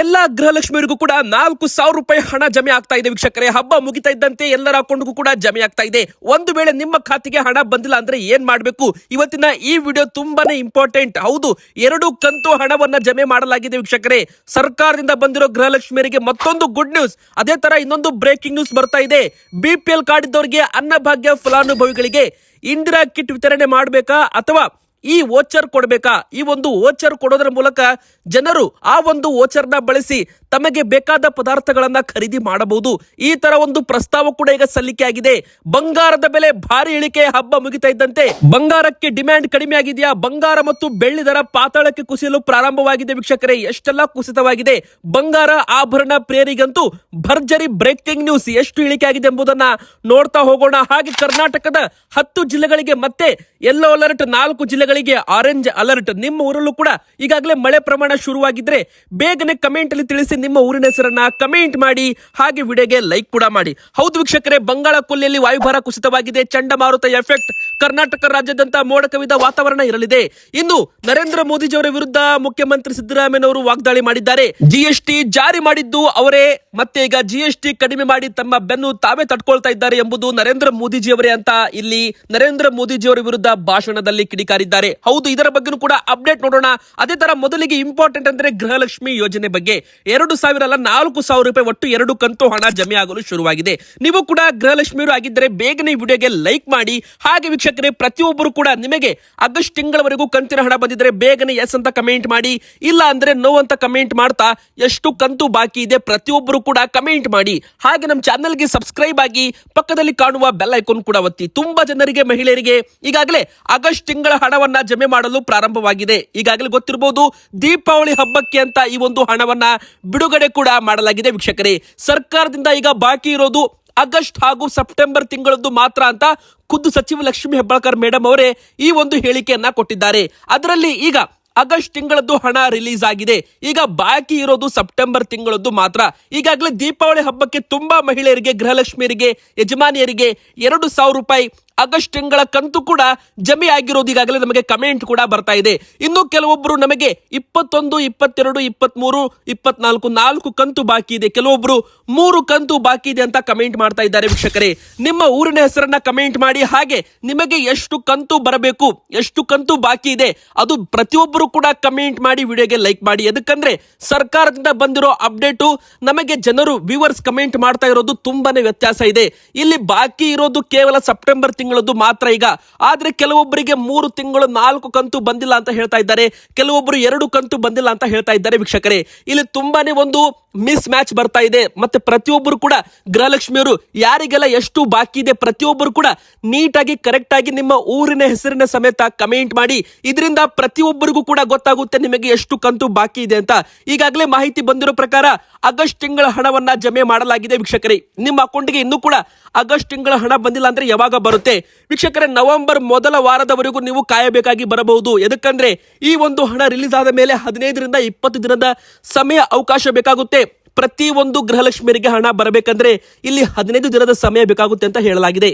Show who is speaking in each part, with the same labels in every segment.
Speaker 1: ಎಲ್ಲ ಗೃಹಲಕ್ಷ್ಮಿಯರಿಗೂ ಕೂಡ ನಾಲ್ಕು ಸಾವಿರ ರೂಪಾಯಿ ಹಣ ಜಮೆ ಆಗ್ತಾ ಇದೆ ವೀಕ್ಷಕರೇ. ಹಬ್ಬ ಮುಗಿತಾ ಇದ್ದಂತೆ ಎಲ್ಲರ ಅಕೌಂಟ್ಗೂ ಕೂಡ ಜಮೆ ಆಗ್ತಾ ಇದೆ. ಒಂದು ವೇಳೆ ನಿಮ್ಮ ಖಾತೆಗೆ ಹಣ ಬಂದಿಲ್ಲ ಅಂದ್ರೆ ಏನ್ ಮಾಡಬೇಕು? ಇವತ್ತಿನ ಈ ವಿಡಿಯೋ ತುಂಬಾನೇ ಇಂಪಾರ್ಟೆಂಟ್. ಹೌದು, ಎರಡು ಕಂತು ಹಣವನ್ನ ಜಮೆ ಮಾಡಲಾಗಿದೆ ವೀಕ್ಷಕರೇ. ಸರ್ಕಾರದಿಂದ ಬಂದಿರೋ ಗೃಹಲಕ್ಷ್ಮಿಯರಿಗೆ ಮತ್ತೊಂದು ಗುಡ್ ನ್ಯೂಸ್ ಅದೇ ತರ ಇನ್ನೊಂದು ಬ್ರೇಕಿಂಗ್ ನ್ಯೂಸ್ ಬರ್ತಾ ಇದೆ. ಬಿ ಪಿ ಎಲ್ ಕಾರ್ಡ್ ಇದ್ದವರಿಗೆ ಅನ್ನಭಾಗ್ಯ ಫಲಾನುಭವಿಗಳಿಗೆ ಇಂದಿರಾ ಕಿಟ್ ವಿತರಣೆ ಮಾಡಬೇಕಾ ಅಥವಾ ಈ ವೋಚರ್ ಕೊಡಬೇಕಾ? ಈ ಒಂದು ವೋಚರ್ ಕೊಡೋದ್ರ ಮೂಲಕ ಜನರು ಆ ಒಂದು ವೋಚರ್ನ ಬಳಸಿ ತಮಗೆ ಬೇಕಾದ ಪದಾರ್ಥಗಳನ್ನ ಖರೀದಿ ಮಾಡಬಹುದು. ಈ ತರ ಒಂದು ಪ್ರಸ್ತಾವ ಕೂಡ ಈಗ ಸಲ್ಲಿಕೆ ಆಗಿದೆ. ಬಂಗಾರದ ಬೆಲೆ ಭಾರಿ ಇಳಿಕೆ ಹಬ್ಬ ಮುಗಿತಾ ಇದ್ದಂತೆ ಬಂಗಾರಕ್ಕೆ ಡಿಮ್ಯಾಂಡ್ ಕಡಿಮೆ ಆಗಿದೆಯಾ? ಬಂಗಾರ ಮತ್ತು ಬೆಳ್ಳಿ ದರ ಪಾತಾಳಕ್ಕೆ ಕುಸಿಯಲು ಪ್ರಾರಂಭವಾಗಿದೆ ವೀಕ್ಷಕರೇ. ಎಷ್ಟೆಲ್ಲ ಕುಸಿತವಾಗಿದೆ. ಬಂಗಾರ ಆಭರಣ ಪ್ರೇರಿಗಂತೂ ಭರ್ಜರಿ ಬ್ರೇಕಿಂಗ್ ನ್ಯೂಸ್ ಎಷ್ಟು ಇಳಿಕೆ ಆಗಿದೆ ಎಂಬುದನ್ನ ನೋಡ್ತಾ ಹೋಗೋಣ. ಹಾಗೆ ಕರ್ನಾಟಕದ ಹತ್ತು ಜಿಲ್ಲೆಗಳಿಗೆ ಮತ್ತೆ ಎಲ್ಲೋ ಅಲರ್ಟ್ ನಾಲ್ಕು ಜಿಲ್ಲೆಗಳಿಗೆ ಆರೆಂಜ್ ಅಲರ್ಟ್. ನಿಮ್ಮ ಊರಲ್ಲೂ ಕೂಡ ಈಗಾಗಲೇ ಮಳೆ ಪ್ರಮಾಣ ಶುರುವಾಗಿದ್ರೆ ಬೇಗನೆ ಕಮೆಂಟ್ ಅಲ್ಲಿ ತಿಳಿಸಿ ನಿಮ್ಮ ಊರಿನ ಹೆಸರನ್ನ ಕಮೆಂಟ್ ಮಾಡಿ, ಹಾಗೆ ವಿಡಿಯೋಗೆ ಲೈಕ್ ಕೂಡ ಮಾಡಿ. ಹೌದು ವೀಕ್ಷಕರೇ ಬಂಗಾಳ ಕೊಲ್ಲಿಯಲ್ಲಿ ವಾಯುಭಾರ ಕುಸಿತವಾಗಿದೆ. ಚಂಡಮಾರುತ ಎಫೆಕ್ಟ್ ಕರ್ನಾಟಕ ರಾಜ್ಯದಂತ ಮೋಡ ಕವಿದ ವಾತಾವರಣ ಇರಲಿದೆ. ಇನ್ನು ನರೇಂದ್ರ ಮೋದಿಜಿಯವರ ವಿರುದ್ಧ ಮುಖ್ಯಮಂತ್ರಿ ಸಿದ್ದರಾಮಯ್ಯನವರು ವಾಗ್ದಾಳಿ ಮಾಡಿದ್ದಾರೆ. ಜಿಎಸ್ಟಿ ಜಾರಿ ಮಾಡಿದ್ದು ಅವರೇ, ಮತ್ತೆ ಈಗ ಜಿಎಸ್ಟಿ ಕಡಿಮೆ ಮಾಡಿ ತಮ್ಮ ಬೆನ್ನು ತಾವೇ ತಟ್ಕೊಳ್ತಾ ಇದ್ದಾರೆ ಎಂಬುದು ನರೇಂದ್ರ ಮೋದಿಜಿಯವರೇ ಅಂತ ಇಲ್ಲಿ ನರೇಂದ್ರ ಮೋದಿಜಿಯವರ ವಿರುದ್ಧ ಭಾಷಣದಲ್ಲಿ ಕಿಡಿಕಾರಿದ್ದಾರೆ. ಹೌದು, ಇದರ ಬಗ್ಗೆನೂ ಕೂಡ ಅಪ್ಡೇಟ್ ನೋಡೋಣ. ಅದೇ ತರ ಮೊದಲಿಗೆ ಇಂಪಾರ್ಟೆಂಟ್ ಅಂದ್ರೆ ಗೃಹಲಕ್ಷ್ಮಿ ಯೋಜನೆ ಬಗ್ಗೆ. ಎರಡು ಸಾವಿರ ಅಲ್ಲ, ನಾಲ್ಕು ಸಾವಿರ ರೂಪಾಯಿ ಒಟ್ಟು ಎರಡು ಕಂತು ಹಣ ಜಮೆ ಆಗಲು ಶುರುವಾಗಿದೆ. ನೀವು ಕೂಡ ಗೃಹಲಕ್ಷ್ಮಿಯರು ಆಗಿದ್ದರೆ ಬೇಗನೆ ವಿಡಿಯೋಗೆ ಲೈಕ್ ಮಾಡಿ. ಹಾಗೆ ವೀಕ್ಷಕರೇ, ಪ್ರತಿಯೊಬ್ಬರು ಕೂಡ ನಿಮಗೆ ಆಗಸ್ಟ್ ತಿಂಗಳವರೆಗೂ ಕಂತಿನ ಹಣ ಬಂದಿದ್ರೆ ಬೇಗನೆ ಎಸ್ ಅಂತ ಕಮೆಂಟ್ ಮಾಡಿ. ಇಲ್ಲ ಅಂದ್ರೆ ನೋ ಅಂತ ಕಮೆಂಟ್ ಮಾಡ್ತಾ ಎಷ್ಟು ಕಂತು ಬಾಕಿ ಇದೆ ಪ್ರತಿಯೊಬ್ಬರು ಕೂಡ ಕಮೆಂಟ್ ಮಾಡಿ. ಹಾಗೆ ನಮ್ಮ ಚಾನೆಲ್ಗೆ ಸಬ್ಸ್ಕ್ರೈಬ್ ಆಗಿ ಪಕ್ಕದಲ್ಲಿ ಕಾಣುವ ಬೆಲ್ ಐಕಾನ್ ಕೂಡ ಒತ್ತಿ. ತುಂಬಾ ಜನರಿಗೆ, ಮಹಿಳೆಯರಿಗೆ ಈಗಾಗಲೇ ಆಗಸ್ಟ್ ತಿಂಗಳ ಹಣವನ್ನ ಜಮೆ ಮಾಡಲು ಪ್ರಾರಂಭವಾಗಿದೆ. ಈಗಾಗಲೇ ಗೊತ್ತಿರಬಹುದು, ದೀಪಾವಳಿ ಹಬ್ಬಕ್ಕೆ ಅಂತ ಈ ಒಂದು ಹಣವನ್ನ ಬಿಡುಗಡೆ ಕೂಡ ಮಾಡಲಾಗಿದೆ ವೀಕ್ಷಕರೇ. ಸರ್ಕಾರದಿಂದ ಈಗ ಬಾಕಿ ಇರೋದು ಆಗಸ್ಟ್ ಹಾಗೂ ಸೆಪ್ಟೆಂಬರ್ ತಿಂಗಳದ್ದು ಮಾತ್ರ ಅಂತ ಖುದ್ದು ಸಚಿವ ಲಕ್ಷ್ಮಿ ಹೆಬ್ಬಾಳ್ಕರ್ ಮೇಡಮ್ ಅವರೇ ಈ ಒಂದು ಹೇಳಿಕೆಯನ್ನ ಕೊಟ್ಟಿದ್ದಾರೆ. ಅದರಲ್ಲಿ ಈಗ ಆಗಸ್ಟ್ ತಿಂಗಳದ್ದು ಹಣ ರಿಲೀಸ್ ಆಗಿದೆ. ಈಗ ಬಾಕಿ ಇರೋದು ಸೆಪ್ಟೆಂಬರ್ ತಿಂಗಳದ್ದು ಮಾತ್ರ. ಈಗಾಗಲೇ ದೀಪಾವಳಿ ಹಬ್ಬಕ್ಕೆ ತುಂಬಾ ಮಹಿಳೆಯರಿಗೆ, ಗೃಹಲಕ್ಷ್ಮಿಯರಿಗೆ, ಯಜಮಾನಿಯರಿಗೆ ಎರಡು ಸಾವಿರ ರೂಪಾಯಿ ಆಗಸ್ಟ್ ತಿಂಗಳ ಕಂತು ಕೂಡ ಜಮೆ ಆಗಿರೋದು ಈಗಾಗಲೇ ನಮಗೆ ಕಮೆಂಟ್ ಕೂಡ ಬರ್ತಾ ಇದೆ. ಇನ್ನು ಕೆಲವೊಬ್ಬರು ನಮಗೆ ಇಪ್ಪತ್ತೊಂದು, ಇಪ್ಪತ್ತೆರಡು, ಇಪ್ಪತ್ಮೂರು, ಇಪ್ಪತ್ನಾಲ್ಕು, ನಾಲ್ಕು ಕಂತು ಬಾಕಿ ಇದೆ. ಕೆಲವೊಬ್ರು ಮೂರು ಕಂತು ಬಾಕಿ ಇದೆ ಅಂತ ಕಮೆಂಟ್ ಮಾಡ್ತಾ ಇದ್ದಾರೆ ವೀಕ್ಷಕರೇ. ನಿಮ್ಮ ಊರಿನ ಹೆಸರನ್ನ ಕಮೆಂಟ್ ಮಾಡಿ, ಹಾಗೆ ನಿಮಗೆ ಎಷ್ಟು ಕಂತು ಬರಬೇಕು, ಎಷ್ಟು ಕಂತು ಬಾಕಿ ಇದೆ, ಅದು ಪ್ರತಿಯೊಬ್ಬರು ಕೂಡ ಕಮೆಂಟ್ ಮಾಡಿ ವಿಡಿಯೋಗೆ ಲೈಕ್ ಮಾಡಿ. ಎದಕ್ಕಂದ್ರೆ ಸರ್ಕಾರದಿಂದ ಬಂದಿರೋ ಅಪ್ಡೇಟು, ನಮಗೆ ಜನರು ವ್ಯೂವರ್ಸ್ ಕಮೆಂಟ್ ಮಾಡ್ತಾ ಇರೋದು ತುಂಬಾನೇ ವ್ಯತ್ಯಾಸ ಇದೆ. ಇಲ್ಲಿ ಬಾಕಿ ಇರೋದು ಕೇವಲ ಸೆಪ್ಟೆಂಬರ್ ತಿಂಗಳದ್ದು ಮಾತ್ರ ಈಗ. ಆದ್ರೆ ಕೆಲವೊಬ್ಬರಿಗೆ ಮೂರು ತಿಂಗಳು ನಾಲ್ಕು ಕಂತು ಬಂದಿಲ್ಲ ಅಂತ ಹೇಳ್ತಾ ಇದ್ದಾರೆ. ಕೆಲವೊಬ್ಬರು ಎರಡು ಕಂತು ಬಂದಿಲ್ಲ ಅಂತ ಹೇಳ್ತಾ ಇದ್ದಾರೆ ವೀಕ್ಷಕರೇ. ಇಲ್ಲಿ ತುಂಬಾನೇ ಒಂದು ಮಿಸ್ ಮ್ಯಾಚ್ ಬರ್ತಾ ಇದೆ. ಮತ್ತೆ ಪ್ರತಿಯೊಬ್ಬರು ಕೂಡ ಗೃಹಲಕ್ಷ್ಮಿಯವರು ಯಾರಿಗೆಲ್ಲ ಎಷ್ಟು ಬಾಕಿ ಇದೆ ಪ್ರತಿಯೊಬ್ಬರು ಕೂಡ ನೀಟಾಗಿ ಕರೆಕ್ಟ್ ಆಗಿ ನಿಮ್ಮ ಊರಿನ ಹೆಸರಿನ ಸಮೇತ ಕಮೆಂಟ್ ಮಾಡಿ. ಇದರಿಂದ ಪ್ರತಿಯೊಬ್ಬರಿಗೂ ಕೂಡ ಗೊತ್ತಾಗುತ್ತೆ ನಿಮಗೆ ಎಷ್ಟು ಕಂತು ಬಾಕಿ ಇದೆ ಅಂತ. ಈಗಾಗಲೇ ಮಾಹಿತಿ ಬಂದಿರೋ ಪ್ರಕಾರ ಆಗಸ್ಟ್ ತಿಂಗಳ ಹಣವನ್ನ ಜಮೆ ಮಾಡಲಾಗಿದೆ ವೀಕ್ಷಕರೇ. ನಿಮ್ಮ ಅಕೌಂಟ್ಗೆ ಇನ್ನೂ ಕೂಡ ಆಗಸ್ಟ್ ತಿಂಗಳ ಹಣ ಬಂದಿಲ್ಲ ಅಂದ್ರೆ ಯಾವಾಗ ಬರುತ್ತೆ? ವೀಕ್ಷಕರೇ ನವೆಂಬರ್ ಮೊದಲ ವಾರದವರೆಗೂ ನೀವು ಕಾಯಬೇಕಾಗಿ ಬರಬಹುದು. ಎದಕ್ಕಂದ್ರೆ, ಈ ಒಂದು ಹಣ ರಿಲೀಸ್ ಆದ ಮೇಲೆ ಹದಿನೈದರಿಂದ ಇಪ್ಪತ್ತು ದಿನದ ಸಮಯ ಅವಕಾಶ ಬೇಕಾಗುತ್ತೆ. ಪ್ರತಿ ಒಂದು ಗೃಹಲಕ್ಷ್ಮಿಯರಿಗೆ ಹಣ ಬರಬೇಕಂದ್ರೆ ಇಲ್ಲಿ ಹದಿನೈದು ದಿನದ ಸಮಯ ಬೇಕಾಗುತ್ತೆ ಅಂತ ಹೇಳಲಾಗಿದೆ.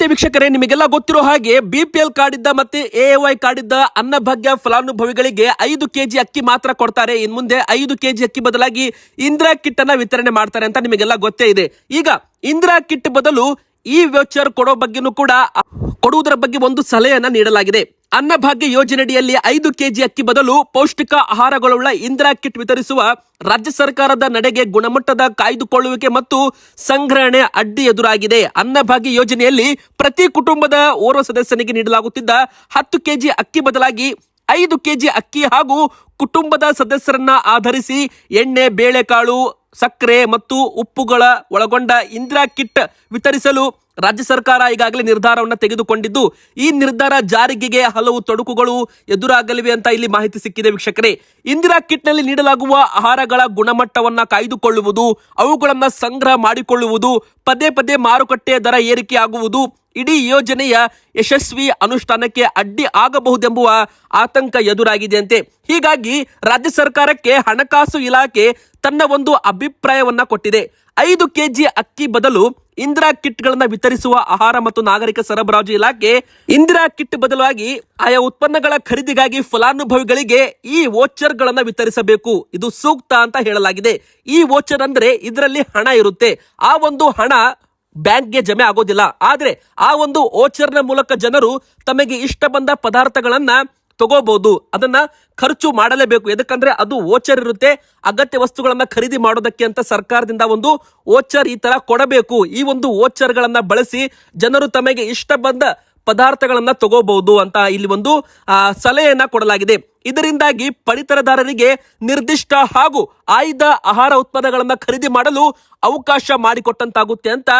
Speaker 1: ವೀಕ್ಷಕರೇ, ನಿಮಗೆಲ್ಲ ಗೊತ್ತಿರೋ ಹಾಗೆ ಬಿ ಪಿ ಎಲ್ ಕಾರ್ಡ್ ಇದ್ದ ಮತ್ತೆ ಎ ಕಾರ್ಡ್ ಇದ್ದ ಅನ್ನಭಾಗ್ಯ ಫಲಾನುಭವಿಗಳಿಗೆ ಐದು ಕೆಜಿ ಅಕ್ಕಿ ಮಾತ್ರ ಕೊಡ್ತಾರೆ. ಇನ್ ಮುಂದೆ ಐದು ಕೆಜಿ ಅಕ್ಕಿ ಬದಲಾಗಿ ಇಂದಿರಾ ಕಿಟ್ ಅನ್ನ ವಿತರಣೆ ಮಾಡ್ತಾರೆ ಅಂತ ನಿಮಗೆಲ್ಲ ಗೊತ್ತೇ ಇದೆ. ಈಗ ಇಂದಿರಾ ಕಿಟ್ ಬದಲು ಈ ವೆಚರ್ ಕೊಡೋ ಬಗ್ಗೆನೂ ಕೂಡ, ಕೊಡುವುದರ ಬಗ್ಗೆ ಒಂದು ಸಲಹೆಯನ್ನ ನೀಡಲಾಗಿದೆ. ಅನ್ನಭಾಗ್ಯ ಯೋಜನೆಯಡಿಯಲ್ಲಿ ಐದು ಕೆಜಿ ಅಕ್ಕಿ ಬದಲು ಪೌಷ್ಟಿಕ ಆಹಾರಗಳುಳ್ಳ ಇಂದಿರಾ ಕಿಟ್ ವಿತರಿಸುವ ರಾಜ್ಯ ಸರ್ಕಾರದ ನಡೆಗೆ ಗುಣಮಟ್ಟದ ಕಾಯ್ದುಕೊಳ್ಳುವಿಕೆ ಮತ್ತು ಸಂಗ್ರಹಣೆ ಅಡ್ಡಿ ಎದುರಾಗಿದೆ. ಅನ್ನಭಾಗ್ಯ ಯೋಜನೆಯಲ್ಲಿ ಪ್ರತಿ ಕುಟುಂಬದ ಓರ್ವ ಸದಸ್ಯನಿಗೆ ನೀಡಲಾಗುತ್ತಿದ್ದ ಹತ್ತು ಕೆಜಿ ಅಕ್ಕಿ ಬದಲಾಗಿ ಐದು ಕೆಜಿ ಅಕ್ಕಿ ಹಾಗೂ ಕುಟುಂಬದ ಸದಸ್ಯರನ್ನ ಆಧರಿಸಿ ಎಣ್ಣೆ, ಬೇಳೆಕಾಳು ಸಕ್ಕರೆ ಮತ್ತು ಉಪ್ಪುಗಳ ಒಳಗೊಂಡ ಇಂದಿರಾ ಕಿಟ್ ವಿತರಿಸಲು ರಾಜ್ಯ ಸರ್ಕಾರ ಈಗಾಗಲೇ ನಿರ್ಧಾರವನ್ನು ತೆಗೆದುಕೊಂಡಿದ್ದು, ಈ ನಿರ್ಧಾರ ಜಾರಿಗೆಗೆ ಹಲವು ತೊಡಕುಗಳು ಎದುರಾಗಲಿವೆ ಅಂತ ಇಲ್ಲಿ ಮಾಹಿತಿ ಸಿಕ್ಕಿದೆ ವೀಕ್ಷಕರೇ. ಇಂದಿರಾ ಕಿಟ್ನಲ್ಲಿ ನೀಡಲಾಗುವ ಆಹಾರಗಳ ಗುಣಮಟ್ಟವನ್ನ ಕಾಯ್ದುಕೊಳ್ಳುವುದು, ಅವುಗಳನ್ನ ಸಂಗ್ರಹ ಮಾಡಿಕೊಳ್ಳುವುದು, ಪದೇ ಪದೇ ಮಾರುಕಟ್ಟೆ ದರ ಏರಿಕೆ ಆಗುವುದು ಇಡೀ ಯೋಜನೆಯ ಯಶಸ್ವಿ ಅನುಷ್ಠಾನಕ್ಕೆ ಅಡ್ಡಿ ಆಗಬಹುದೆಂಬುವ ಆತಂಕ ಎದುರಾಗಿದೆಯಂತೆ. ಹೀಗಾಗಿ ರಾಜ್ಯ ಸರ್ಕಾರಕ್ಕೆ ಹಣಕಾಸು ಇಲಾಖೆ ತನ್ನ ಒಂದು ಅಭಿಪ್ರಾಯವನ್ನ ಕೊಟ್ಟಿದೆ. ಐದು ಕೆಜಿ ಅಕ್ಕಿ ಬದಲು ಇಂದಿರಾ ಕಿಟ್ ಗಳನ್ನ ವಿತರಿಸುವ ಆಹಾರ ಮತ್ತು ನಾಗರಿಕ ಸರಬರಾಜು ಇಲಾಖೆ ಇಂದಿರಾ ಕಿಟ್ ಬದಲಾಗಿ ಆಯಾ ಉತ್ಪನ್ನಗಳ ಖರೀದಿಗಾಗಿ ಫಲಾನುಭವಿಗಳಿಗೆ ಈ ವೋಚರ್ ಗಳನ್ನ ವಿತರಿಸಬೇಕು. ಇದು ಸೂಕ್ತ ಅಂತ ಹೇಳಲಾಗಿದೆ. ಈ ವೋಚರ್ ಅಂದ್ರೆ ಇದರಲ್ಲಿ ಹಣ ಇರುತ್ತೆ. ಆ ಒಂದು ಹಣ ಬ್ಯಾಂಕ್ಗೆ ಜಮೆ ಆಗೋದಿಲ್ಲ. ಆದ್ರೆ ಆ ಒಂದು ವೋಚರ್ನ ಮೂಲಕ ಜನರು ತಮಗೆ ಇಷ್ಟ ಬಂದ ಪದಾರ್ಥಗಳನ್ನ ತಗೋಬಹುದು ಅದನ್ನ ಖರ್ಚು ಮಾಡಲೇಬೇಕು. ಯಾಕಂದ್ರೆ ಅದು ಓಚರ್ ಇರುತ್ತೆ. ಅಗತ್ಯ ವಸ್ತುಗಳನ್ನ ಖರೀದಿ ಮಾಡೋದಕ್ಕೆ ಅಂತ ಸರ್ಕಾರದಿಂದ ಒಂದು ಓಚರ್ ಈ ತರ ಕೊಡಬೇಕು. ಈ ಒಂದು ಓಚರ್ ಗಳನ್ನ ಬಳಸಿ ಜನರು ತಮಗೆ ಇಷ್ಟ ಬಂದ ಪದಾರ್ಥಗಳನ್ನ ತಗೋಬಹುದು ಅಂತ ಇಲ್ಲಿ ಒಂದು ಸಲಹೆಯನ್ನ ಕೊಡಲಾಗಿದೆ. ಇದರಿಂದಾಗಿ ಪಡಿತರದಾರರಿಗೆ ನಿರ್ದಿಷ್ಟ ಹಾಗೂ ಆಯ್ದ ಆಹಾರ ಉತ್ಪನ್ನಗಳನ್ನ ಖರೀದಿ ಮಾಡಲು ಅವಕಾಶ ಮಾಡಿಕೊಟ್ಟಂತಾಗುತ್ತೆ ಅಂತ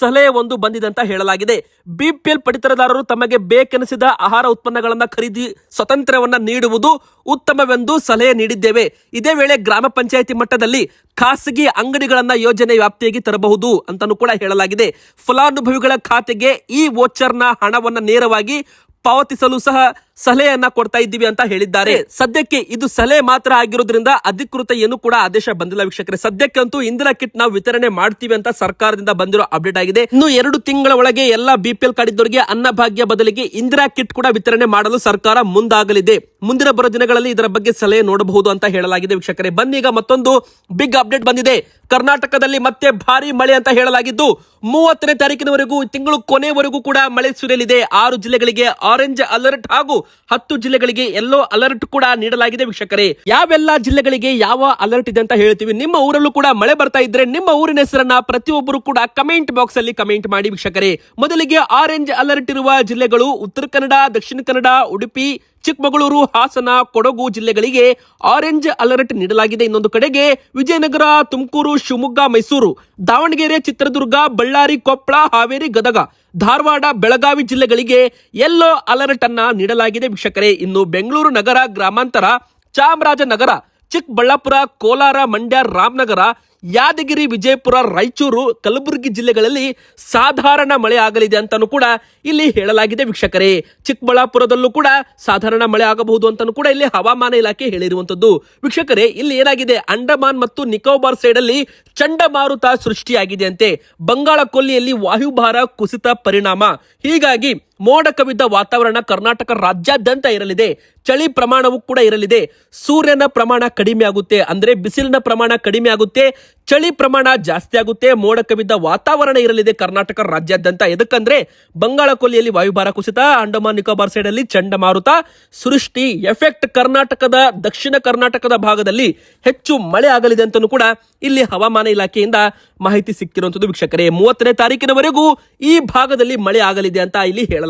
Speaker 1: ಸಲಹೆ ಒಂದು ಬಂದಿದೆ ಅಂತ ಹೇಳಲಾಗಿದೆ. ಬಿಪಿಎಲ್ ಪಡಿತರದಾರರು ತಮಗೆ ಬೇಕೆನಿಸಿದ ಆಹಾರ ಉತ್ಪನ್ನಗಳನ್ನು ಖರೀದಿ ಸ್ವತಂತ್ರವನ್ನ ನೀಡುವುದು ಉತ್ತಮವೆಂದು ಸಲಹೆ ನೀಡಿದ್ದೇವೆ. ಇದೇ ವೇಳೆ ಗ್ರಾಮ ಪಂಚಾಯಿತಿ ಮಟ್ಟದಲ್ಲಿ ಖಾಸಗಿ ಅಂಗಡಿಗಳನ್ನು ಯೋಜನೆ ವ್ಯಾಪ್ತಿಯಾಗಿ ತರಬಹುದು ಅಂತಾನೂ ಕೂಡ ಹೇಳಲಾಗಿದೆ. ಫಲಾನುಭವಿಗಳ ಖಾತೆಗೆ ಈ ವೋಚರ್ನ ಹಣವನ್ನ ನೇರವಾಗಿ ಪಾವತಿಸಲು ಸಹ ಸಲಹೆಯನ್ನ ಕೊಡ್ತಾ ಇದ್ದೀವಿ ಅಂತ ಹೇಳಿದ್ದಾರೆ. ಸದ್ಯಕ್ಕೆ ಇದು ಸಲಹೆ ಮಾತ್ರ ಆಗಿರೋದ್ರಿಂದ ಅಧಿಕೃತ ಏನು ಕೂಡ ಆದೇಶ ಬಂದಿಲ್ಲ ವೀಕ್ಷಕರೇ. ಸದ್ಯಕ್ಕಂತೂ ಇಂದಿರಾ ಕಿಟ್ ನಾವು ವಿತರಣೆ ಮಾಡ್ತೀವಿ ಅಂತ ಸರ್ಕಾರದಿಂದ ಬಂದಿರೋ ಅಪ್ಡೇಟ್ ಆಗಿದೆ. ಇನ್ನು ಎರಡು ತಿಂಗಳ ಒಳಗೆ ಎಲ್ಲ ಬಿಪಿಎಲ್ ಕಾರ್ಡ್ ಇದ್ದವರಿಗೆ ಅನ್ನಭಾಗ್ಯ ಬದಲಿಗೆ ಇಂದಿರಾ ಕಿಟ್ ಕೂಡ ವಿತರಣೆ ಮಾಡಲು ಸರ್ಕಾರ ಮುಂದಾಗಲಿದೆ. ಮುಂದಿನ ಬರೋ ದಿನಗಳಲ್ಲಿ ಇದರ ಬಗ್ಗೆ ಸಲಹೆ ನೋಡಬಹುದು ಅಂತ ಹೇಳಲಾಗಿದೆ ವೀಕ್ಷಕರೇ. ಬನ್ನಿ ಈಗ ಮತ್ತೊಂದು ಬಿಗ್ ಅಪ್ಡೇಟ್ ಬಂದಿದೆ. ಕರ್ನಾಟಕದಲ್ಲಿ ಮತ್ತೆ ಭಾರಿ ಮಳೆ ಅಂತ ಹೇಳಲಾಗಿದ್ದು ಮೂವತ್ತನೇ ತಾರೀಕಿನವರೆಗೂ ತಿಂಗಳು ಕೊನೆವರೆಗೂ ಕೂಡ ಮಳೆ ಸುರಿಯಲಿದೆ. ಆರು ಜಿಲ್ಲೆಗಳಿಗೆ ಆರೆಂಜ್ ಅಲರ್ಟ್ ಹಾಗೂ ಹತ್ತು ಜಿಲ್ಲೆಗಳಿಗೆ ಎಲ್ಲೋ ಅಲರ್ಟ್ ಕೂಡ ನೀಡಲಾಗಿದೆ ವೀಕ್ಷಕರೇ. ಯಾವೆಲ್ಲ ಜಿಲ್ಲೆಗಳಿಗೆ ಯಾವ ಅಲರ್ಟ್ ಇದೆ ಅಂತ ಹೇಳ್ತೀವಿ. ನಿಮ್ಮ ಊರಲ್ಲೂ ಕೂಡ ಮಳೆ ಬರ್ತಾ ಇದ್ರೆ ನಿಮ್ಮ ಊರಿನ ಹೆಸರನ್ನ ಪ್ರತಿಯೊಬ್ಬರು ಕೂಡ ಕಮೆಂಟ್ ಬಾಕ್ಸ್ ಅಲ್ಲಿ ಕಮೆಂಟ್ ಮಾಡಿ ವೀಕ್ಷಕರೇ. ಮೊದಲಿಗೆ ಆರೆಂಜ್ ಅಲರ್ಟ್ ಇರುವ ಜಿಲ್ಲೆಗಳು ಉತ್ತರ ಕನ್ನಡ, ದಕ್ಷಿಣ ಕನ್ನಡ, ಉಡುಪಿ, ಚಿಕ್ಕಮಗಳೂರು, ಹಾಸನ, ಕೊಡಗು ಜಿಲ್ಲೆಗಳಿಗೆ ಆರೆಂಜ್ ಅಲರ್ಟ್ ನೀಡಲಾಗಿದೆ. ಇನ್ನೊಂದು ಕಡೆಗೆ ವಿಜಯನಗರ, ತುಮಕೂರು, ಶಿವಮೊಗ್ಗ, ಮೈಸೂರು, ದಾವಣಗೆರೆ, ಚಿತ್ರದುರ್ಗ, ಬಳ್ಳಾರಿ, ಕೊಪ್ಪಳ, ಹಾವೇರಿ, ಗದಗ. ಧಾರವಾಡ, ಬೆಳಗಾವಿ ಜಿಲ್ಲೆಗಳಿಗೆ ಯೆಲ್ಲೋ ಅಲರ್ಟ್ ಅನ್ನ ನೀಡಲಾಗಿದೆ. ವೀಕ್ಷಕರೇ, ಇನ್ನು ಬೆಂಗಳೂರು ನಗರ ಗ್ರಾಮಾಂತರ ಚಾಮರಾಜನಗರ, ಚಿಕ್ಕಬಳ್ಳಾಪುರ, ಕೋಲಾರ, ಮಂಡ್ಯ, ರಾಮನಗರ ಯಾದಗಿರಿ, ವಿಜಯಪುರ, ರಾಯಚೂರು, ಕಲಬುರಗಿ ಜಿಲ್ಲೆಗಳಲ್ಲಿ ಸಾಧಾರಣ ಮಳೆ ಆಗಲಿದೆ ಅಂತಾನು ಕೂಡ ಇಲ್ಲಿ ಹೇಳಲಾಗಿದೆ ವೀಕ್ಷಕರೇ. ಚಿಕ್ಕಬಳ್ಳಾಪುರದಲ್ಲೂ ಕೂಡ ಸಾಧಾರಣ ಮಳೆ ಆಗಬಹುದು ಅಂತಾನು ಕೂಡ ಇಲ್ಲಿ ಹವಾಮಾನ ಇಲಾಖೆ ಹೇಳಿರುವಂತದ್ದು. ವೀಕ್ಷಕರೇ, ಇಲ್ಲಿ ಏನಾಗಿದೆ? ಅಂಡಮಾನ್ ಮತ್ತು ನಿಕೋಬಾರ್ ಸೈಡ್ ಅಲ್ಲಿ ಚಂಡಮಾರುತ ಸೃಷ್ಟಿಯಾಗಿದೆ ಅಂತೆ ಬಂಗಾಳ ಕೊಲ್ಲಿಯಲ್ಲಿ ವಾಯುಭಾರ ಕುಸಿತ ಪರಿಣಾಮ. ಹೀಗಾಗಿ ಮೋಡ ಕವಿದ ವಾತಾವರಣ ಕರ್ನಾಟಕ ರಾಜ್ಯಾದ್ಯಂತ ಇರಲಿದೆ. ಚಳಿ ಪ್ರಮಾಣವೂ ಕೂಡ ಇರಲಿದೆ. ಸೂರ್ಯನ ಪ್ರಮಾಣ ಕಡಿಮೆ ಆಗುತ್ತೆ. ಅಂದ್ರೆ ಬಿಸಿಲಿನ ಪ್ರಮಾಣ ಕಡಿಮೆ ಆಗುತ್ತೆ. ಚಳಿ ಪ್ರಮಾಣ ಜಾಸ್ತಿ ಆಗುತ್ತೆ. ಮೋಡ ಕವಿದ ವಾತಾವರಣ ಇರಲಿದೆ ಕರ್ನಾಟಕ ರಾಜ್ಯಾದ್ಯಂತ. ಎದಕ್ಕಂದ್ರೆ ಬಂಗಾಳ ಕೊಲ್ಲಿಯಲ್ಲಿ ವಾಯುಭಾರ ಕುಸಿತ, ಅಂಡಮಾನ್ ನಿಕೋಬಾರ್ ಸೈಡ್ ಅಲ್ಲಿ ಚಂಡಮಾರುತ ಸೃಷ್ಟಿ ಎಫೆಕ್ಟ್ ಕರ್ನಾಟಕದ, ದಕ್ಷಿಣ ಕರ್ನಾಟಕದ ಭಾಗದಲ್ಲಿ ಹೆಚ್ಚು ಮಳೆ ಆಗಲಿದೆ ಅಂತಲೂ ಕೂಡ ಇಲ್ಲಿ ಹವಾಮಾನ ಇಲಾಖೆಯಿಂದ ಮಾಹಿತಿ ಸಿಕ್ಕಿರುವಂತದ್ದು ವೀಕ್ಷಕರೇ. ಮೂವತ್ತನೇ ತಾರೀಕಿನವರೆಗೂ ಈ ಭಾಗದಲ್ಲಿ ಮಳೆ ಆಗಲಿದೆ ಅಂತ ಇಲ್ಲಿ ಹೇಳಲಾಗಿದೆ.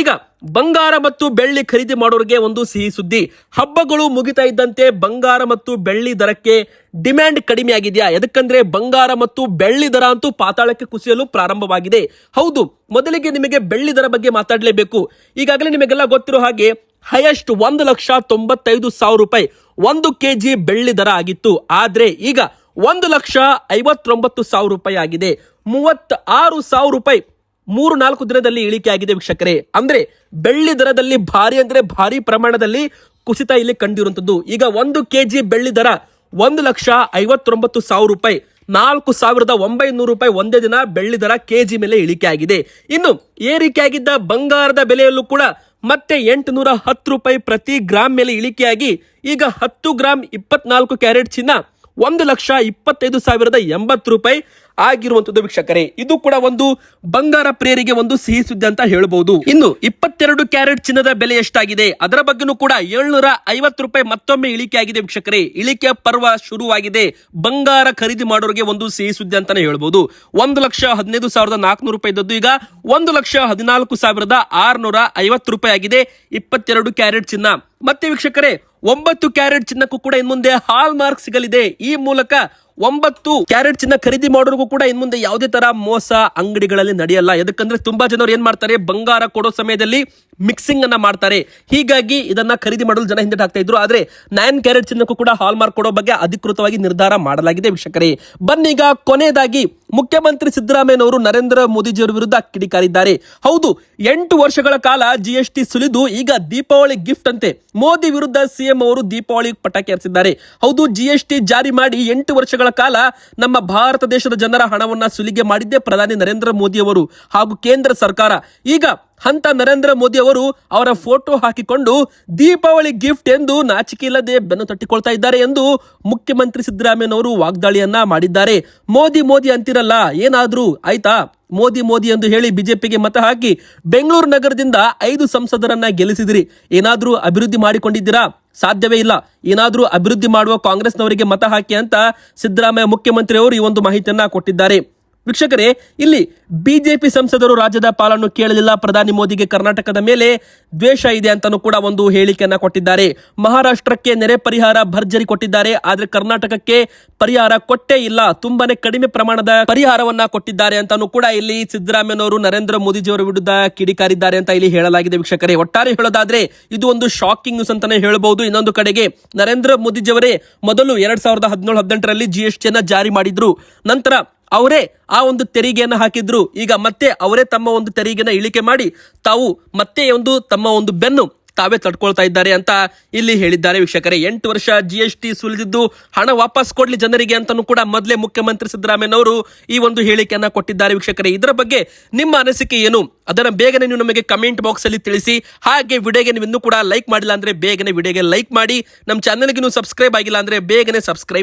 Speaker 1: ಈಗ ಬಂಗಾರ ಮತ್ತು ಬೆಳ್ಳಿ ಖರೀದಿ ಮಾಡೋರಿಗೆ ಒಂದು ಸಿಹಿ ಸುದ್ದಿ. ಹಬ್ಬಗಳು ಮುಗಿತಾ ಇದ್ದಂತೆ ಬಂಗಾರ ಮತ್ತು ಬೆಳ್ಳಿ ದರಕ್ಕೆ ಡಿಮ್ಯಾಂಡ್ ಕಡಿಮೆ ಆಗಿದೆಯಾ ಎದಕ್ಕಂದ್ರೆ ಬಂಗಾರ ಮತ್ತು ಬೆಳ್ಳಿ ದರ ಅಂತೂ ಪಾತಾಳಕ್ಕೆ ಕುಸಿಯಲು ಪ್ರಾರಂಭವಾಗಿದೆ. ಹೌದು, ಮೊದಲಿಗೆ ನಿಮಗೆ ಬೆಳ್ಳಿ ದರ ಬಗ್ಗೆ ಮಾತಾಡಲೇಬೇಕು. ಈಗಾಗಲೇ ನಿಮಗೆಲ್ಲ ಗೊತ್ತಿರೋ ಹಾಗೆ ಹೈಯೆಸ್ಟ್ ಒಂದು ಲಕ್ಷ ತೊಂಬತ್ತೈದು ಸಾವಿರ ರೂಪಾಯಿ ಒಂದು ಕೆಜಿ ಬೆಳ್ಳಿ ದರ ಆಗಿತ್ತು. ಆದರೆ ಈಗ ಒಂದು ಲಕ್ಷ ಐವತ್ತೊಂಬತ್ತು ಸಾವಿರ ರೂಪಾಯಿ ಆಗಿದೆ. ಮೂವತ್ತ ಆರು ಸಾವಿರ ರೂಪಾಯಿ ಮೂರು ನಾಲ್ಕು ದಿನದಲ್ಲಿ ಇಳಿಕೆ ಆಗಿದೆ ವೀಕ್ಷಕರೇ. ಅಂದ್ರೆ ಬೆಳ್ಳಿ ದರದಲ್ಲಿ ಭಾರಿ ಅಂದ್ರೆ ಭಾರಿ ಪ್ರಮಾಣದಲ್ಲಿ ಕುಸಿತ ಇಲ್ಲಿ ಕಂಡಿರುವಂತದ್ದು ಈಗ ಒಂದು ಕೆಜಿ ಬೆಳ್ಳಿ ದರ ಒಂದು ಲಕ್ಷ ಐವತ್ತೊಂಬತ್ತು ಸಾವಿರ ರೂಪಾಯಿ. ನಾಲ್ಕು ಸಾವಿರದ ಒಂಬೈನೂರು ರೂಪಾಯಿ ಒಂದೇ ದಿನ ಬೆಳ್ಳಿ ದರ ಕೆಜಿ ಮೇಲೆ ಇಳಿಕೆ ಆಗಿದೆ ಇನ್ನು ಏರಿಕೆಯಾಗಿದ್ದ ಬಂಗಾರದ ಬೆಲೆಯಲ್ಲೂ ಕೂಡ ಮತ್ತೆ ಎಂಟುನೂರ ಹತ್ತು ರೂಪಾಯಿ ಪ್ರತಿ ಗ್ರಾಮ್ ಮೇಲೆ ಇಳಿಕೆಯಾಗಿ ಈಗ ಹತ್ತು ಗ್ರಾಮ್ ಇಪ್ಪತ್ನಾಲ್ಕು ಕ್ಯಾರೆಟ್ ಚಿನ್ನ ಒಂದು ಲಕ್ಷ ಇಪ್ಪತ್ತೈದು ಸಾವಿರದ ಎಂಬತ್ತು ರೂಪಾಯಿ ಆಗಿರುವಂತದ್ದು ವೀಕ್ಷಕರೇ. ಇದು ಕೂಡ ಒಂದು ಬಂಗಾರ ಪ್ರೇರಿಗೆ ಒಂದು ಸಿಹಿ ಸುದ್ದಿ ಅಂತ ಹೇಳಬಹುದು ಇನ್ನು ಇಪ್ಪತ್ತೆರಡು ಕ್ಯಾರೆಟ್ ಚಿನ್ನದ ಬೆಲೆ ಎಷ್ಟಾಗಿದೆ? ಅದರ ಬಗ್ಗೆನೂ ಕೂಡ ಏಳ್ನೂರ ಐವತ್ತು ರೂಪಾಯಿ ಮತ್ತೊಮ್ಮೆ ಇಳಿಕೆ ಆಗಿದೆ ವೀಕ್ಷಕರೇ. ಇಳಿಕೆ ಪರ್ವ ಶುರುವಾಗಿದೆ. ಬಂಗಾರ ಖರೀದಿ ಮಾಡೋರಿಗೆ ಒಂದು ಸಿಹಿ ಸುದ್ದಿ ಅಂತಾನೆ ಹೇಳಬಹುದು ಒಂದು ಲಕ್ಷ ಹದಿನೈದು ಸಾವಿರದ ನಾಲ್ಕುನೂರು ರೂಪಾಯಿ ಇದ್ದದ್ದು ಈಗ ಒಂದು ಲಕ್ಷ ಹದಿನಾಲ್ಕು ಸಾವಿರದ ಆರ್ನೂರ ಐವತ್ತು ರೂಪಾಯಿ ಆಗಿದೆ. ಇಪ್ಪತ್ತೆರಡು ಕ್ಯಾರೆಟ್ ಚಿನ್ನ. ಮತ್ತೆ ವೀಕ್ಷಕರೇ ಒಂಬತ್ತು ಕ್ಯಾರೆಟ್ ಚಿನ್ನಕ್ಕೂ ಕೂಡ ಇನ್ಮುಂದೆ ಹಾಲ್ ಮಾರ್ಕ್ ಸಿಗಲಿದೆ. ಈ ಮೂಲಕ ಒಂಬತ್ತು ಕ್ಯಾರೆಟ್ ಚಿನ್ನ ಖರೀದಿ ಮಾಡೋರಿಗೂ ಕೂಡ ಇನ್ ಮುಂದೆ ಯಾವುದೇ ತರ ಮೋಸ ಅಂಗಡಿಗಳಲ್ಲಿ ನಡೆಯಲ್ಲ. ಯಾಕಂದ್ರೆ ತುಂಬಾ ಜನರು ಏನ್ ಮಾಡ್ತಾರೆ? ಬಂಗಾರ ಕೊಡೋ ಸಮಯದಲ್ಲಿ ಮಿಕ್ಸಿಂಗ್ ಅನ್ನ ಮಾಡ್ತಾರೆ. ಹೀಗಾಗಿ ಇದನ್ನ ಖರೀದಿ ಮಾಡಲು ಜನ ಹಿಂದೆ ಹಾಕ್ತಾ ಇದ್ರು. ಆದ್ರೆ ನೈನ್ ಕ್ಯಾರೆಟ್ ಚಿನ್ನಕ್ಕೂ ಕೂಡ ಹಾಲ್ ಮಾರ್ಕ್ ಕೊಡೋ ಬಗ್ಗೆ ಅಧಿಕೃತವಾಗಿ ನಿರ್ಧಾರ ಮಾಡಲಾಗಿದೆ ವೀಕ್ಷಕರೇ. ಬನ್ನೀಗ ಕೊನೆಯದಾಗಿ ಮುಖ್ಯಮಂತ್ರಿ ಸಿದ್ದರಾಮಯ್ಯ ಅವರು ನರೇಂದ್ರ ಮೋದಿಜಿಯವರ ವಿರುದ್ಧ ಕಿಡಿಕಾರಿದ್ದಾರೆ. ಹೌದು, ಎಂಟು ವರ್ಷಗಳ ಕಾಲ ಜಿಎಸ್ಟಿ ಸುಲಿದು ಈಗ ದೀಪಾವಳಿ ಗಿಫ್ಟ್ ಅಂತೆ. ಮೋದಿ ವಿರುದ್ಧ ಸಿಎಂ ಅವರು ದೀಪಾವಳಿ ಪಟಾಕಿ ಹರಿಸಿದ್ದಾರೆ. ಹೌದು ಜಿಎಸ್ಟಿ ಜಾರಿ ಮಾಡಿ ಎಂಟು ವರ್ಷಗಳ ಕಾಲ ನಮ್ಮ ಭಾರತ ದೇಶದ ಜನರ ಹಣವನ್ನ ಸುಲಿಗೆ ಮಾಡಿದ್ದೇ ಪ್ರಧಾನಿ ನರೇಂದ್ರ ಮೋದಿ ಅವರು ಹಾಗೂ ಕೇಂದ್ರ ಸರ್ಕಾರ. ಈಗ ಹಂತ ನರೇಂದ್ರ ಮೋದಿ ಅವರು ಅವರ ಫೋಟೋ ಹಾಕಿಕೊಂಡು ದೀಪಾವಳಿ ಗಿಫ್ಟ್ ಎಂದು ನಾಚಿಕೆ ಇಲ್ಲದೆ ಬೆನ್ನು ತಟ್ಟಿಕೊಳ್ತಾ ಇದ್ದಾರೆ ಎಂದು ಮುಖ್ಯಮಂತ್ರಿ ಸಿದ್ದರಾಮಯ್ಯನವರು ವಾಗ್ದಾಳಿಯನ್ನ ಮಾಡಿದ್ದಾರೆ. ಮೋದಿ ಮೋದಿ ಅಂತಿರಲ್ಲ, ಏನಾದ್ರೂ ಆಯ್ತಾ? ಮೋದಿ ಮೋದಿ ಎಂದು ಹೇಳಿ ಬಿಜೆಪಿಗೆ ಮತ ಹಾಕಿ ಬೆಂಗಳೂರು ನಗರದಿಂದ ಐದು ಸಂಸದರನ್ನ ಗೆಲ್ಲಿಸಿದಿರಿ. ಏನಾದರೂ ಅಭಿವೃದ್ಧಿ ಮಾಡಿಕೊಂಡಿದ್ದೀರಾ? ಸಾಧ್ಯವೇ ಇಲ್ಲ. ಏನಾದರೂ ಅಭಿವೃದ್ಧಿ ಮಾಡುವ ಕಾಂಗ್ರೆಸ್ನವರಿಗೆ ಮತ ಹಾಕಿ ಅಂತ ಸಿದ್ದರಾಮಯ್ಯ ಮುಖ್ಯಮಂತ್ರಿಯವರು ಈ ಒಂದು ಮಾಹಿತಿಯನ್ನ ಕೊಟ್ಟಿದ್ದಾರೆ. ವೀಕ್ಷಕರೇ, ಇಲ್ಲಿ ಬಿಜೆಪಿ ಸಂಸದರು ರಾಜ್ಯದ ಪಾಲನ್ನು ಕೇಳಲಿಲ್ಲ. ಪ್ರಧಾನಿ ಮೋದಿಗೆ ಕರ್ನಾಟಕದ ಮೇಲೆ ದ್ವೇಷ ಇದೆ ಅಂತಾನೂ ಕೂಡ ಒಂದು ಹೇಳಿಕೆಯನ್ನ ಕೊಟ್ಟಿದ್ದಾರೆ. ಮಹಾರಾಷ್ಟ್ರಕ್ಕೆ ನೆರೆ ಪರಿಹಾರ ಭರ್ಜರಿ ಕೊಟ್ಟಿದ್ದಾರೆ. ಆದ್ರೆ ಕರ್ನಾಟಕಕ್ಕೆ ಪರಿಹಾರ ಕೊಟ್ಟೇ ಇಲ್ಲ. ತುಂಬಾನೇ ಕಡಿಮೆ ಪ್ರಮಾಣದ ಪರಿಹಾರವನ್ನ ಕೊಟ್ಟಿದ್ದಾರೆ ಅಂತಾನೂ ಕೂಡ ಇಲ್ಲಿ ಸಿದ್ದರಾಮಯ್ಯನವರು, ನರೇಂದ್ರ ಮೋದಿಜಿಯವರ ವಿರುದ್ಧ ಕಿಡಿಕಾರಿದ್ದಾರೆ ಅಂತ ಇಲ್ಲಿ ಹೇಳಲಾಗಿದೆ ವೀಕ್ಷಕರೇ. ಒಟ್ಟಾರೆ ಹೇಳೋದಾದ್ರೆ, ಇದು ಒಂದು ಶಾಕಿಂಗ್ ನ್ಯೂಸ್ ಅಂತಾನೆ ಹೇಳಬಹುದು ಇನ್ನೊಂದು ಕಡೆಗೆ ನರೇಂದ್ರ ಮೋದಿಜಿಯವರೇ ಮೊದಲು ಎರಡ್ ಸಾವಿರದ ಹದಿನೇಳು, ಹದಿನೆಂಟರಲ್ಲಿ ಜಿಎಸ್ಟಿಯನ್ನ ಎಸ್ ಟಿಯನ್ನ ಜಾರಿ ಮಾಡಿದ್ರು. ನಂತರ ಅವರೇ ಆ ಒಂದು ತೆರಿಗೆಯನ್ನು ಹಾಕಿದ್ರು. ಈಗ ಮತ್ತೆ ಅವರೇ ತಮ್ಮ ಒಂದು ತೆರಿಗೆನ ಇಳಿಕೆ ಮಾಡಿ ತಾವು ಮತ್ತೆ ಒಂದು ತಮ್ಮ ಒಂದು ಬೆನ್ನು ತಾವೇ ತಡ್ಕೊಳ್ತಾ ಇದ್ದಾರೆ ಅಂತ ಇಲ್ಲಿ ಹೇಳಿದ್ದಾರೆ ವೀಕ್ಷಕರೇ. ಎಂಟು ವರ್ಷ ಜಿ ಎಸ್ ಟಿ ಸುಲಿದಿದ್ದು ಹಣ ವಾಪಸ್ ಕೊಡ್ಲಿ ಜನರಿಗೆ ಅಂತಾನೂ ಕೂಡ ಮೊದಲೇ ಮುಖ್ಯಮಂತ್ರಿ ಸಿದ್ದರಾಮಯ್ಯನವರು ಈ ಒಂದು ಹೇಳಿಕೆಯನ್ನ ಕೊಟ್ಟಿದ್ದಾರೆ ವೀಕ್ಷಕರೇ. ಇದರ ಬಗ್ಗೆ ನಿಮ್ಮ ಅನಿಸಿಕೆ ಏನು? ಅದರ ಬೇಗನೆ ನೀವು ನಮಗೆ ಕಮೆಂಟ್ ಬಾಕ್ಸ್ ಅಲ್ಲಿ ತಿಳಿಸಿ. ಹಾಗೆ ವಿಡಿಯೋಗೆ ನೀವು ಇನ್ನೂ ಕೂಡ ಲೈಕ್ ಮಾಡಿಲ್ಲ ಅಂದ್ರೆ ಬೇಗನೆ ವಿಡಿಯೋಗೆ ಲೈಕ್ ಮಾಡಿ. ನಮ್ಮ ಚಾನಲ್ಗೆ ನೀವು ಸಬ್ಸ್ಕ್ರೈಬ್ ಆಗಿಲ್ಲ ಅಂದ್ರೆ ಬೇಗನೆ ಸಬ್ಸ್ಕ್ರೈಬ್